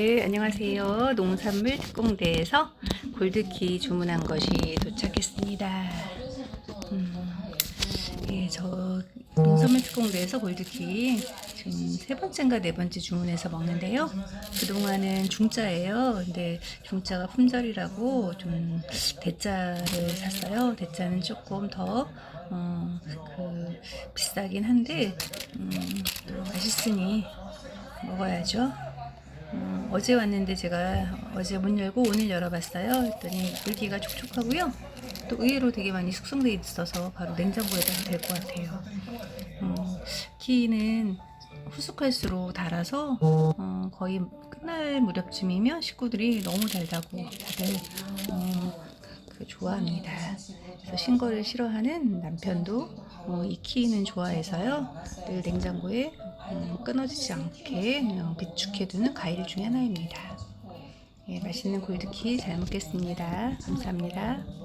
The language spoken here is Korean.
네, 안녕하세요. 농산물 특공대에서 골드키 주문한 것이 도착했습니다. 음, 예, 저 농산물 특공대에서 골드키 지금 세 번째인가 네 번째 주문해서 먹는데요. 그동안은 중짜예요. 근데 중짜가 품절이라고 좀 대짜를 샀어요. 대짜는 조금 더 어, 그 비싸긴 한데 음, 또 맛있으니 먹어야죠. 어, 어제 왔는데 제가 어제 문 열고 오늘 열어봤어요. 했더니 물기가 촉촉하고요. 또 의외로 되게 많이 숙성돼 있어서 바로 냉장고에 넣어도 될것 같아요. 음, 키는 후숙할수록 달아서 어, 거의 끝날 무렵쯤이면 식구들이 너무 달다고 다들 좋아합니다. 그래서 신 거를 싫어하는 남편도 어, 이 키는 좋아해서요. 늘 냉장고에 음, 끊어지지 않게 그냥 비축해두는 과일 중에 하나입니다. 예, 맛있는 골드키 잘 먹겠습니다. 감사합니다.